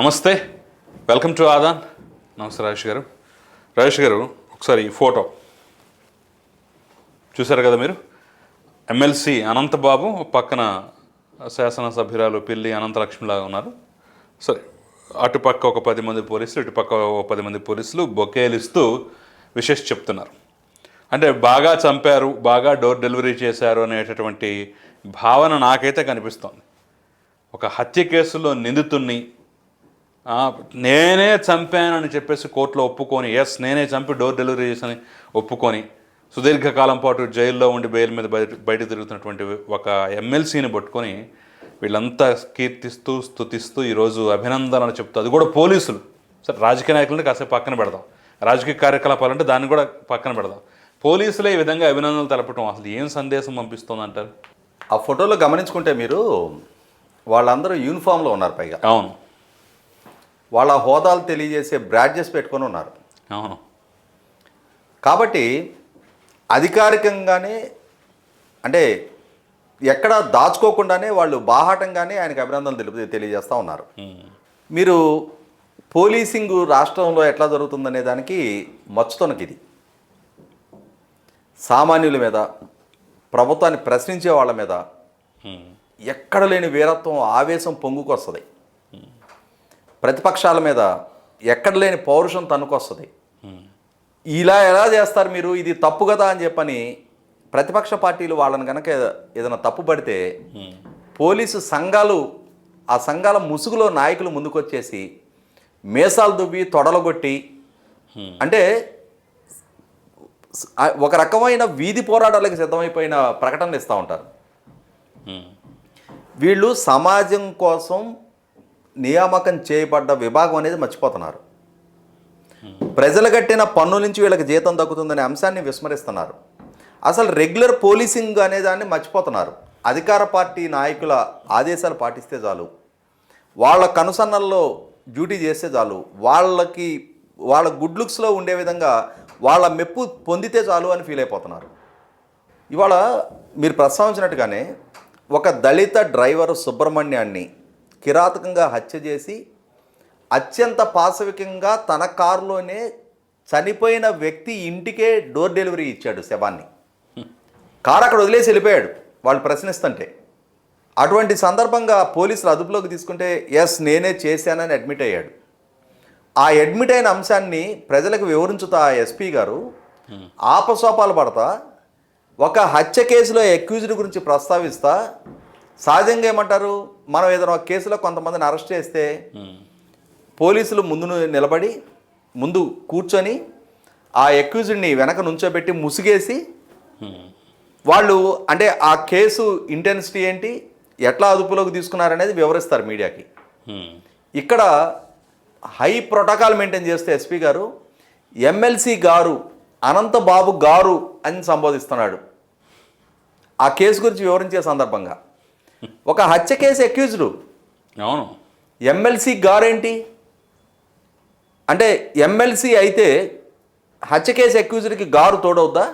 నమస్తే. Welcome to Aadan నమస్తే రాజేష్ గారు. రాజేష్ గారు ఒకసారి ఈ ఫోటో. చూసారు కదా మీరు? ఎమ్మెల్సీ అనంతబాబు పక్కన శాసనసభ్యురాలు పిల్లి అనంతలక్ష్మిలాగా ఉన్నారు. సరే అటుపక్క ఒక పది మంది పోలీసులు ఇటుపక్క ఒక పది మంది పోలీసులు బొకేలు ఇస్తూ విశేష చెప్తున్నారు. అంటే బాగా చంపారు బాగా డోర్ డెలివరీ చేశారు అనేటటువంటి భావన నాకైతే కనిపిస్తోంది. ఒక హత్య కేసులో నిందితుణ్ణి నేనే చంపానని చెప్పేసి కోర్టులో ఒప్పుకొని ఎస్ నేనే చంపి డోర్ డెలివరీ చేశానని ఒప్పుకొని సుదీర్ఘకాలం పాటు జైల్లో ఉండి బెయిల్ మీద బయట బయట తిరుగుతున్నటువంటి ఒక ఎమ్మెల్సీని పట్టుకొని వీళ్ళంతా కీర్తిస్తూ స్తుతిస్తూ ఈరోజు అభినందనలు చెప్తూ అది కూడా పోలీసులు. సరే రాజకీయ నాయకులని కాసేపు పక్కన పెడదాం. రాజకీయ కార్యకలాపాలు అంటే దాన్ని కూడా పక్కన పెడదాం. పోలీసులే ఈ విధంగా అభినందనలు తెలపటం అసలు ఏం సందేశం పంపిస్తుంది అంటారు ఆ ఫోటోలో గమనించుకుంటే మీరు వాళ్ళందరూ యూనిఫామ్లో ఉన్నారు పైగా. అవును. వాళ్ళ హోదాలు తెలియజేసే బ్రాడ్జెస్ పెట్టుకొని ఉన్నారు. అవును. కాబట్టి అధికారికంగానే అంటే ఎక్కడ దాచుకోకుండానే వాళ్ళు బాహాటంగానే ఆయనకు అభినందనలు తెలుపు తెలియజేస్తూ ఉన్నారు. మీరు పోలీసింగ్ రాష్ట్రంలో ఎట్లా జరుగుతుందనే దానికి మచ్చుతొనకి ఇది సామాన్యుల మీద ప్రభుత్వాన్ని ప్రశ్నించే వాళ్ళ మీద. ఎక్కడ లేని వీరత్వం ఆవేశం పొంగుకొస్తుంది. ప్రతిపక్షాల మీద ఎక్కడ లేని పౌరుషం తన్నుకొస్తుంది ఉమ్. ఇలా ఎలా చేస్తారు మీరు ఇది తప్పు కదా అని చెప్పని ప్రతిపక్ష పార్టీలు వాళ్ళని కనుక ఏదైనా తప్పు పడితే. పోలీసు సంఘాలు ఆ సంఘాల ముసుగులో నాయకులు ముందుకొచ్చేసి మేసాలు దువ్వి తొడలగొట్టి. అంటే ఒక రకమైన వీధి పోరాటాలకు సిద్ధమైపోయిన ప్రకటనలు ఇస్తూ ఉంటారు. వీళ్ళు సమాజం కోసం నియామకం చేయబడ్డ విభాగం అనేది మర్చిపోతున్నారు. ప్రజలు కట్టిన పన్ను నుంచి వీళ్ళకి జీతం దక్కుతుందనే అంశాన్ని విస్మరిస్తున్నారు. అసలు రెగ్యులర్ పోలీసింగ్ అనే దాన్ని మర్చిపోతున్నారు. అధికార పార్టీ నాయకుల ఆదేశాలు పాటిస్తే చాలు. వాళ్ళ కనుసన్నల్లో డ్యూటీ చేస్తే చాలు. వాళ్ళకి వాళ్ళ గుడ్ లుక్స్లో ఉండే విధంగా వాళ్ళ మెప్పు పొందితే చాలు అని ఫీల్ అయిపోతున్నారు. ఇవాళ మీరు ప్రస్తావించినట్టుగానే ఒక దళిత డ్రైవర్ సుబ్రహ్మణ్యాన్ని కిరాతకంగా హత్య చేసి అత్యంత పాశవికంగా తన కారులోనే చనిపోయిన వ్యక్తి ఇంటికే డోర్ డెలివరీ ఇచ్చాడు శవాన్ని. కారు అక్కడ వదిలేసి వెళ్ళిపోయాడు. వాళ్ళు ప్రశ్నిస్తుంటే అటువంటి సందర్భంగా పోలీసులు అదుపులోకి తీసుకుంటే ఎస్ నేనే చేశానని అడ్మిట్ అయ్యాడు. ఆ అడ్మిట్ అయిన అంశాన్ని ప్రజలకు వివరించుతా ఎస్పీ గారు ఆపసోపాలు పడతా ఒక హత్య కేసులో అక్యూజ్డ్ గురించి ప్రస్తావిస్తా సహజంగా ఏమంటారు? మనం ఏదైనా ఒక కేసులో కొంతమందిని అరెస్ట్ చేస్తే పోలీసులు ముందు నిలబడి ముందు కూర్చొని ఆ ఎక్యూజ్డ్ని వెనక నుంచోబెట్టి ముసుగేసి వాళ్ళు అంటే ఆ కేసు ఇంటెన్సిటీ ఏంటి ఎట్లా అదుపులోకి తీసుకున్నారనేది వివరిస్తారు మీడియాకి. ఇక్కడ హై ప్రోటోకాల్ మెయింటైన్ చేస్తే ఎస్పీ గారు ఎమ్మెల్సీ గారు అనంతబాబు గారు అని సంబోధిస్తున్నాడు. ఆ కేసు గురించి వివరించే సందర్భంగా. ఒక హత్య కేసు అక్యూజ్డ్ అవును. ఎమ్మెల్సీ గారేంటి? అంటే ఎమ్మెల్సీ అయితే హత్య కేసు అక్యూజ్డ్కి గారు తోడవుద్దా?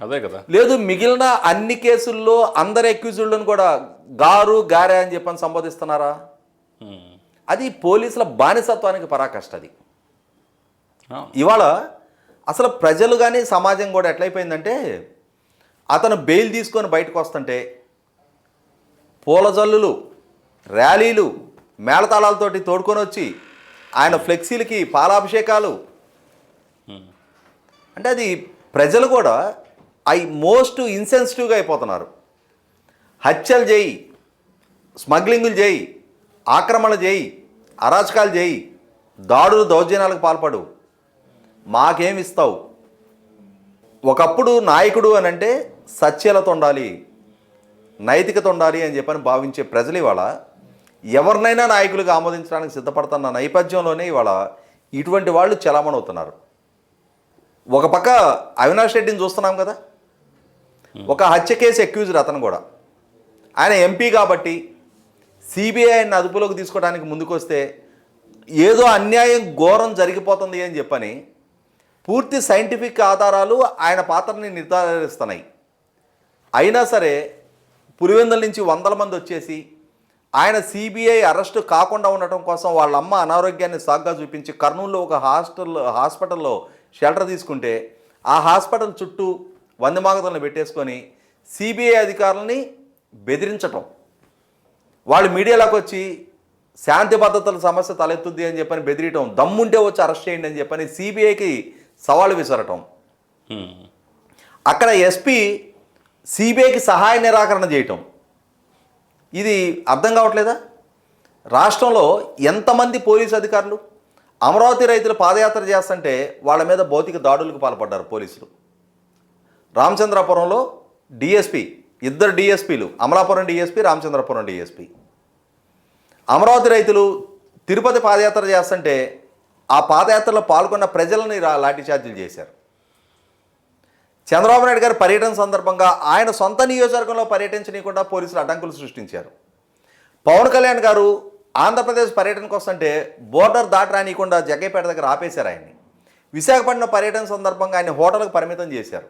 అదే కదా. లేదు మిగిలిన అన్ని కేసుల్లో అందరు అక్యూజ్డ్లను కూడా గారు గారే అని చెప్పని సంబోధిస్తున్నారా. అది పోలీసుల బానిసత్వానికి పరాకష్ట అది ఇవాళ అసలు ప్రజలు కానీ సమాజం కూడా ఎట్లయిపోయిందంటే అతను బెయిల్ తీసుకొని బయటకు వస్తుంటే పూల జల్లులు ర్యాలీలు మేళతాళాలతోటి తోడుకొని వచ్చి ఆయన ఫ్లెక్సీలకి పాలాభిషేకాలు. అంటే అది ప్రజలు కూడా ఐ మోస్ట్ ఇన్సెన్సిటివ్గా అయిపోతున్నారు. హత్యలు చేయి స్మగ్లింగులు చేయి ఆక్రమణలు చేయి అరాచకాలు చేయి దాడులు దౌర్జన్యాలకు పాల్పడు. మాకేమిస్తావు ఒకప్పుడు నాయకుడు అని అంటే సత్యలతో ఉండాలి నైతికత ఉండాలి అని చెప్పని భావించే ప్రజలు ఇవాళ ఎవరినైనా నాయకులుగా ఆమోదించడానికి సిద్ధపడుతున్న నేపథ్యంలోనే ఇవాళ ఇటువంటి వాళ్ళు చలామణవుతున్నారు. ఒక పక్క అవినాష్ రెడ్డిని చూస్తున్నాం కదా? ఒక హత్య కేసు ఎక్యూజ్డ్ అతను కూడా. ఆయన ఎంపీ కాబట్టి సిబిఐని అదుపులోకి తీసుకోవడానికి ముందుకొస్తే ఏదో అన్యాయం ఘోరం జరిగిపోతుంది అని చెప్పని పూర్తి సైంటిఫిక్ ఆధారాలు ఆయన పాత్రని నిర్ధారిస్తున్నాయి. అయినా సరే పులివెందుల నుంచి వందల మంది వచ్చేసి ఆయన సిబిఐ అరెస్ట్ కాకుండా ఉండటం కోసం వాళ్ళ అమ్మ అనారోగ్యాన్ని సాగ్గా చూపించి కర్నూలులో ఒక హాస్టల్ హాస్పిటల్లో షెల్టర్ తీసుకుంటే ఆ హాస్పిటల్ చుట్టూ వంద మాగతలను పెట్టేసుకొని సిబిఐ అధికారులని బెదిరించటం వాళ్ళు మీడియాలోకి వచ్చి శాంతి భద్రతల సమస్య తలెత్తుద్ది అని చెప్పని బెదిరియటం దమ్ముంటే వచ్చి అరెస్ట్ చేయండి అని చెప్పని సిబిఐకి సవాలు విసరటం. అక్కడ ఎస్పీ సిబిఐకి సహాయ నిరాకరణ చేయటం. ఇది అర్థం కావట్లేదా? రాష్ట్రంలో ఎంతమంది పోలీసు అధికారులు అమరావతి రైతులు పాదయాత్ర చేస్తుంటే వాళ్ళ మీద భౌతిక దాడులకు పాల్పడ్డారు పోలీసులు. రామచంద్రాపురంలో డిఎస్పి ఇద్దరు డిఎస్పీలు అమలాపురం డిఎస్పి రామచంద్రపురం డిఎస్పి. అమరావతి రైతులు తిరుపతి పాదయాత్ర చేస్తుంటే ఆ పాదయాత్రలో పాల్గొన్న ప్రజలని రా లాఠీచార్జీలు చేశారు. చంద్రబాబు నాయుడు గారి పర్యటన సందర్భంగా ఆయన సొంత నియోజకవర్గంలో పర్యటించనీయకుండా పోలీసులు అడ్డంకులు సృష్టించారు. పవన్ కళ్యాణ్ గారు ఆంధ్రప్రదేశ్ పర్యటనకు వస్తుంటే బోర్డర్ దాట రానియకుండా జగ్గైపేట దగ్గర ఆపేశారు ఆయన్ని. విశాఖపట్నం పర్యటన సందర్భంగా ఆయన హోటల్కు పరిమితం చేశారు.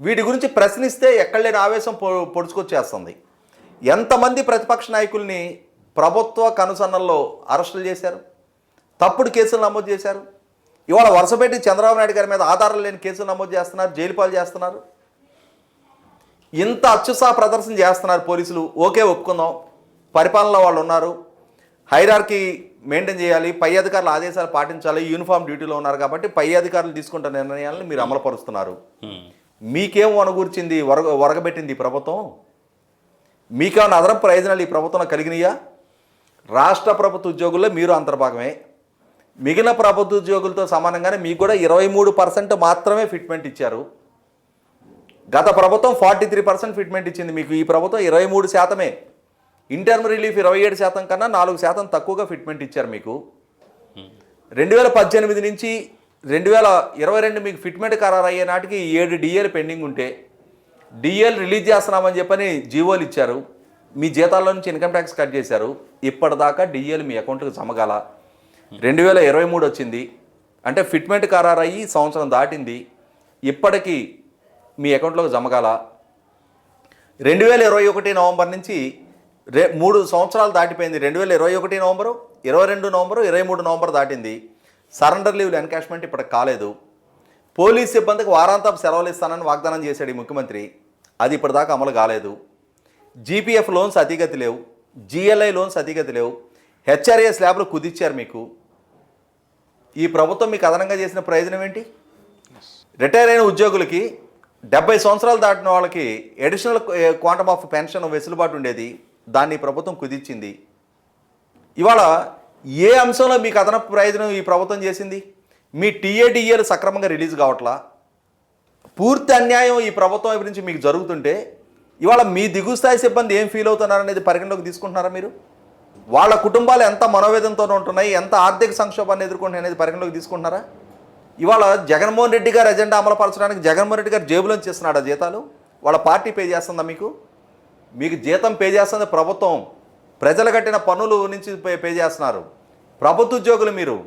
వీటి గురించి ప్రశ్నిస్తే ఎక్కడ లేని ఆవేశం పొ పొడుచుకొచ్చేస్తుంది. ఎంతమంది ప్రతిపక్ష నాయకుల్ని ప్రభుత్వ కనుసన్నల్లో అరెస్టులు చేశారు? తప్పుడు కేసులు నమోదు చేశారు? ఇవాళ వరుసపెట్టి చంద్రబాబు నాయుడు గారి మీద ఆధారాలు లేని కేసులు నమోదు చేస్తున్నారు జైలు పాలు చేస్తున్నారు. ఇంత అత్యుత్సాహ ప్రదర్శన చేస్తున్నారు పోలీసులు. ఓకే ఒప్పుకుందాం. పరిపాలనలో వాళ్ళు ఉన్నారు. హైరార్కి మెయింటైన్ చేయాలి. పై అధికారుల ఆదేశాలు పాటించాలి. యూనిఫామ్ డ్యూటీలో ఉన్నారు కాబట్టి పై అధికారులు తీసుకుంటున్న నిర్ణయాలను మీరు అమలుపరుస్తున్నారు. మీకేం వనగూర్చింది వరగ వరగబెట్టింది ఈ ప్రభుత్వం? మీకేమైనా అదనపు ప్రయోజనాలు ఈ ప్రభుత్వంలో కలిగినాయా? రాష్ట్ర ప్రభుత్వ ఉద్యోగుల్లో మీరు అంతర్భాగమే. మిగిలిన ప్రభుత్వ ఉద్యోగులతో సమానంగానే మీకు కూడా ఇరవై మూడు పర్సెంట్ మాత్రమే ఫిట్మెంట్ ఇచ్చారు. గత ప్రభుత్వం ఫార్టీ త్రీ పర్సెంట్ ఫిట్మెంట్ ఇచ్చింది మీకు. ఈ ప్రభుత్వం ఇరవై మూడు శాతమే. ఇంటర్మ్ రిలీఫ్ ఇరవై ఏడు శాతం కన్నా నాలుగు శాతం తక్కువగా ఫిట్మెంట్ ఇచ్చారు మీకు. రెండు వేల పద్దెనిమిది నుంచి రెండు వేల ఇరవై రెండు మీకు ఫిట్మెంట్ ఖరారు అయ్యే నాటికి ఏడు డిఏలు పెండింగ్ ఉంటే డిఏలు రిలీజ్ చేస్తున్నామని చెప్పని జీవోలు ఇచ్చారు. మీ జీతాల్లో నుంచి ఇన్కమ్ ట్యాక్స్ కట్ చేశారు. ఇప్పటిదాకా డిఏలు మీ అకౌంట్కి జమగాల రెండు వేల ఇరవై మూడు వచ్చింది. అంటే ఫిట్మెంట్ ఖరారు అయ్యి సంవత్సరం దాటింది. ఇప్పటికీ మీ అకౌంట్లోకి జమగాల. రెండు వేల ఇరవై ఒకటి నవంబర్ నుంచి రే మూడు సంవత్సరాలు దాటిపోయింది. రెండు వేల ఇరవై ఒకటి నవంబరు ఇరవై రెండు నవంబరు ఇరవై మూడు నవంబర్ దాటింది. సరెండర్ లీవ్లు ఎన్కాష్మెంట్ ఇప్పటికి కాలేదు. పోలీస్ సిబ్బందికి వారాంతపు సెలవులు ఇస్తానని వాగ్దానం చేశాడు ఈ ముఖ్యమంత్రి. అది ఇప్పటిదాకా అమలు కాలేదు. జీపీఎఫ్ లోన్స్ అతిగతి లేవు. జిఎల్ఐ లోన్స్ అతిగతి లేవు. హెచ్ఆర్ఏ స్లాబ్లు కుదిచ్చారు మీకు. ఈ ప్రభుత్వం మీకు అదనంగా చేసిన ప్రయోజనం ఏంటి? రిటైర్ అయిన ఉద్యోగులకి డెబ్బై సంవత్సరాలు దాటిన వాళ్ళకి అడిషనల్ క్వాంటమ్ ఆఫ్ పెన్షన్ వెసులుబాటు ఉండేది. దాన్ని ప్రభుత్వం కుదిర్చింది. ఇవాళ ఏ అంశంలో మీకు అదనపు ప్రయోజనం ఈ ప్రభుత్వం చేసింది? మీ టీఏడిఏలు సక్రమంగా రిలీజ్ కావట్లా? పూర్తి అన్యాయం ఈ ప్రభుత్వం గురించి మీకు జరుగుతుంటే ఇవాళ మీ దిగువ స్థాయి సిబ్బంది ఏం ఫీల్ అవుతున్నారు అనేది పరిగణలోకి తీసుకుంటున్నారా మీరు? వాళ్ళ కుటుంబాలు ఎంత మనోవేదంతో ఉంటున్నాయి ఎంత ఆర్థిక సంక్షోభాన్ని ఎదుర్కొంటున్నాయి అనేది పరిగణలోకి తీసుకుంటున్నారా? ఇవాళ జగన్మోహన్ రెడ్డి గారు ఎజెండా అమలుపరచడానికి జగన్మోహన్ రెడ్డి గారు జేబులోంచి చేస్తున్నాడు ఆ జీతాలు? వాళ్ళ పార్టీ పే చేస్తుందా మీకు? మీకు జీతం పే చేస్తుంది ప్రభుత్వం. ప్రజలు కట్టిన పన్నులు నుంచి పే పే చేస్తున్నారు. ప్రభుత్వ ఉద్యోగులు మీరు.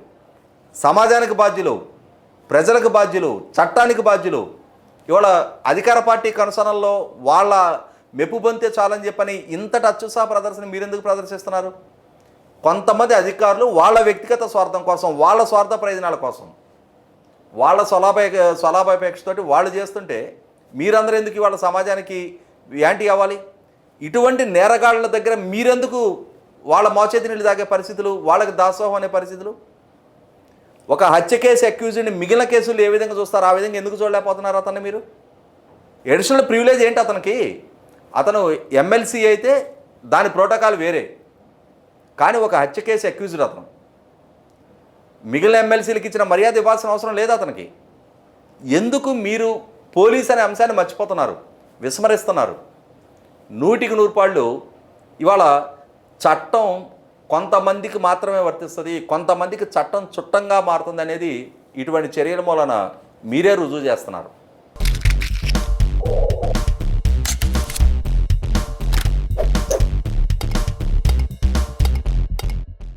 సమాజానికి బాధ్యులు. ప్రజలకు బాధ్యులు. చట్టానికి బాధ్యులు. ఇవాళ అధికార పార్టీ కనుసనల్లో వాళ్ళ మెప్పు పొందితే చాలని చెప్పని ఇంతటి అత్యుత్సాహ ప్రదర్శన మీరెందుకు ప్రదర్శిస్తున్నారు? కొంతమంది అధికారులు వాళ్ళ వ్యక్తిగత స్వార్థం కోసం వాళ్ళ స్వార్థ ప్రయోజనాల కోసం వాళ్ళ స్వలాభ స్వలాభాపేక్షతోటి వాళ్ళు చేస్తుంటే మీరందరూ ఎందుకు వాళ్ళ సమాజానికి యాంటీ అవ్వాలి? ఇటువంటి నేరగాళ్ళ దగ్గర మీరెందుకు వాళ్ళ మోచేతి నీళ్ళు తాగే పరిస్థితులు వాళ్ళకి దాసోహం అనే పరిస్థితులు? ఒక హత్య కేసు అక్యూజ్డ్ని మిగిలిన కేసులు ఏ విధంగా చూస్తారు? ఆ విధంగా ఎందుకు చూడలేకపోతున్నారు అతన్ని మీరు? ఎడిషనల్ ప్రివిలేజ్ ఏంటి అతనికి? అతను ఎమ్మెల్సీ అయితే దాని ప్రోటోకాల్ వేరే. కానీ ఒక హత్య కేసు అక్యూజ్డ్ అతను. మిగిలిన ఎమ్మెల్సీలకు ఇచ్చిన మర్యాద ఇవ్వాల్సిన అవసరం లేదు అతనికి. ఎందుకు మీరు పోలీస్ అనే అంశాన్ని మర్చిపోతున్నారు? విస్మరిస్తున్నారు. నూటికి నూరుపాళ్ళు ఇవాళ చట్టం కొంతమందికి మాత్రమే వర్తిస్తుంది కొంతమందికి చట్టం చుట్టంగా మారుతుంది అనేది ఇటువంటి చర్యల మూలన మీరే రుజువు చేస్తున్నారు.